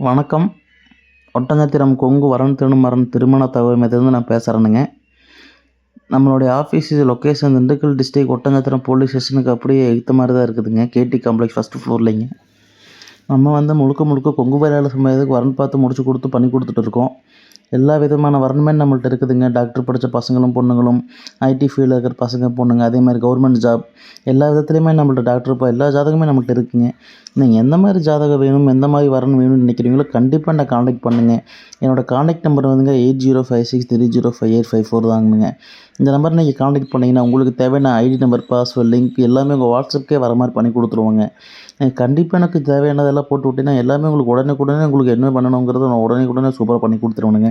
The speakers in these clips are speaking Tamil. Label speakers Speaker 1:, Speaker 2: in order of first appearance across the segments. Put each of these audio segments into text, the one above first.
Speaker 1: வணக்கம். ஒட்டஞ்சத்திரம் கொங்கு வரன் திருமரன் திருமண தகவல் நான் பேசுகிறேனுங்க நம்மளுடைய office location Dindigul district Oddanchatram police ஸ்டேஷனுக்கு அப்படியே எடுத்த மாதிரி தான் இருக்குதுங்க கேடி காம்ப்ளெக்ஸ் ஃபஸ்ட்டு ஃப்ளோர்லைங்க நம்ம வந்து முழுக்க முழுக்க கொங்கு வேலையாளர் சமயத்துக்கு வரன் பார்த்து முடிச்சு கொடுத்து பண்ணி கொடுத்துட்டு இருக்கோம். எல்லா விதமான வரணுமே நம்மள்ட்ட இருக்குதுங்க. டாக்டர் படித்த பசங்களும் பொண்ணுங்களும் ஐடி ஃபீல்டில் இருக்கிற பசங்க பொண்ணுங்க அதே மாதிரி கவர்மெண்ட் ஜாப் எல்லா விதத்துலையுமே நம்மள்ட்ட டாக்டர் இப்போ எல்லா ஜாதகமே நம்மள்ட்ட இருக்குங்க. நீங்கள் எந்த மாதிரி ஜாதகம் வேணும் எந்த மாதிரி வரணும் வேணும்னு நினைக்கிறீங்களோ கண்டிப்பாக நான் காண்டாக்ட் பண்ணுங்கள் என்னோடய காண்டாக்ட் நம்பர் வந்துங்க eight zero five six three zero five eight five four தாங்கங்க இந்த நம்பர் நீங்கள் காண்டாக்ட் பண்ணிங்கன்னா உங்களுக்கு தேவையான ஐடி நம்பர் பாஸ்வேர்ட் லிங்க் எல்லாமே உங்கள் வாட்ஸ்அப்க்கே வர மாதிரி பண்ணி கொடுத்துருவாங்க. கண்டிப்பாக எனக்கு தேவையானதெல்லாம் போட்டு விட்டீங்கன்னா எல்லாமே உங்களுக்கு உடனே உடனே உங்களுக்கு என்ன பண்ணணுங்கிறத நான் உடனே உடனே சூப்பராக பண்ணி கொடுத்துருவானுங்க.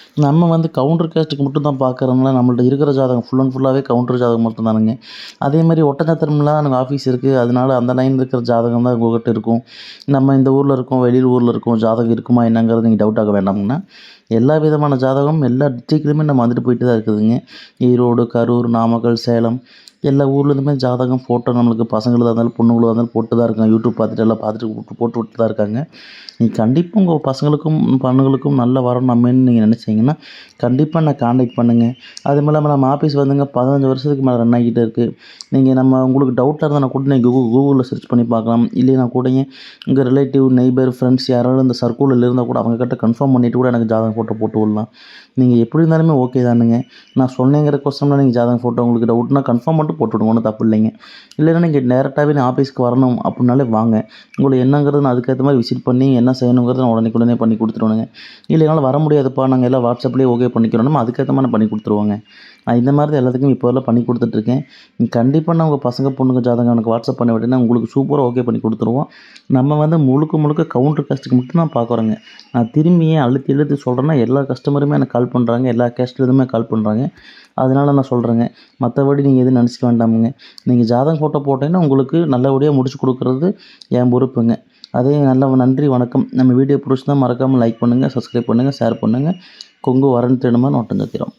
Speaker 1: நம்ம வந்து கவுண்டர் கேஸ்ட்டுக்கு மட்டும் தான் பார்க்குறோம்ல நம்மள்ட்ட இருக்கிற ஜாதகம் ஃபுல் அண்ட் ஃபுல்லாகவே கவுண்டர் ஜாதகம் மட்டும் தானுங்க அதே மாதிரி ஒட்டஞ்சத்திரம்லாம் எனக்கு ஆஃபீஸ் இருக்குது அதனால அந்த லைன் இருக்கிற ஜாதகம் தான் உங்கள்கிட்ட இருக்கும். நம்ம இந்த ஊரில் இருக்கோம் வெளியூர் ஊரில் இருக்கோம் ஜாதகம் இருக்குமா என்னங்கிறது நீங்கள் டவுட் ஆக வேண்டாம்னா எல்லா விதமான ஜாதகம் எல்லா டிஸ்ட்ரிக்ட்லையுமே நம்ம வந்துட்டு போயிட்டு தான் இருக்குதுங்க. ஈரோடு கரூர் நாமக்கல் சேலம் எல்லா ஊர்லேருந்துமே ஜாதகம் ஃபோட்டோ நம்மளுக்கு பசங்களாக இருந்தாலும் பொண்ணுங்களாக இருந்தாலும் போட்டு தான் இருக்காங்க. யூடியூப் பார்த்துட்டு எல்லாம் பார்த்துட்டு போட்டு போட்டு விட்டு தான் இருக்காங்க. நீங்கள் கண்டிப்பாக உங்கள் பசங்களுக்கும் பொண்ணுங்களுக்கும் நல்ல வரணும் நம்மன்னு நீங்கள் நினச்சிங்கன்னா கண்டிப்பாக நான் காண்டாக்ட் பண்ணுங்கள் அது இல்லாமல் நம்ம ஆஃபீஸ் வந்துங்க பதினஞ்சு வருஷத்துக்கு மேலே ரன் ஆகிட்டு இருக்குது நீங்கள் நம்ம உங்களுக்கு டவுட்டாக இருந்தால் கூட நீங்கள் கூகுள் கூகுளில் சர்ச் பண்ணி பார்க்கலாம். இல்லைனா கூட உங்கள் ரிலேட்டிவ் நெய்பர் ஃப்ரெண்ட்ஸ் யாராவது இந்த சர்க்கிளில் இருந்தால் கூட அவங்கக்கிட்ட கன்ஃபார்ம் பண்ணிவிட்டு கூட எனக்கு ஜாதகம் ஃபோட்டோ போட்டு விடலாம். நீங்கள் எப்படி இருந்தாலுமே ஓகே தானுங்க. நான் சொன்னேங்கிற கொஸ்டனில் நீங்கள் ஜாதகம் ஃபோட்டோ உங்களுக்கு டவுட்னா கன்ஃபார்ம் மட்டும் போட்டு விடுங்க ஒன்றும் தப்பு இல்லைங்க. இல்லைன்னா நீங்கள் டேரெக்டாகவே நான் ஆஃபீஸ்க்கு வரணும் அப்படின்னாலே வாங்க. உங்களுக்கு என்னங்கிறது நான் அதுக்கேற்ற மாதிரி விசிட் பண்ணி என்ன செய்யணுங்கிறத நான் உடனே உடனே பண்ணி கொடுத்துருவேனுங்க. இல்லை என்னால் வர முடியாதுப்பா நாங்கள் எல்லாம் வாட்ஸ்அப்லேயே ஓகே பண்ணிக்கிறோம். அதுக்கேற்ற மாதிரி நான் பண்ணி கொடுத்துருவாங்க. நான் இந்த மாதிரி தான் எல்லாத்துக்கும் இப்போ எல்லாம் பண்ணி கொடுத்துட்ருக்கேன். கண்டிப்பாக நான் உங்கள் பசங்க பொண்ணுங்க ஜாதகம் எனக்கு வாட்ஸ்அப் பண்ணி விட்டேன்னா உங்களுக்கு சூப்பராக ஓகே பண்ணி கொடுத்துருவோம். நம்ம வந்து முழுக்க முழுக்க கவுண்டர் காஸ்ட்டுக்கு மட்டும் நான் பார்க்குறோங்க. நான் திரும்பி ஏன் அழுத்தி எழுத்து சொல்கிறேன்னா எல்லா கஸ்டமருமே எனக்கு கால் பண்ணுறாங்க எல்லா கேஸ்ட்லேருந்துமே கால் பண்ணுறாங்க அதனால் நான் சொல்கிறேங்க மற்றபடி நீங்கள் எதுவும் நினச்சிக்க வேண்டாமுங்க. நீங்கள் ஜாதகம் ஃபோட்டோ போட்டீங்கன்னா உங்களுக்கு நல்லபடியாக முடிச்சு கொடுக்குறது என் பொறுப்புங்க. அதே நல்ல நன்றி வணக்கம். நம்ம வீடியோ பிடிச்சி தான் மறக்காமல் லைக் பண்ணுங்கள் சப்ஸ்கிரைப் பண்ணுங்கள் ஷேர் பண்ணுங்கள் கொங்கு வரன் தினமாக நோட்டம் தத்திரம்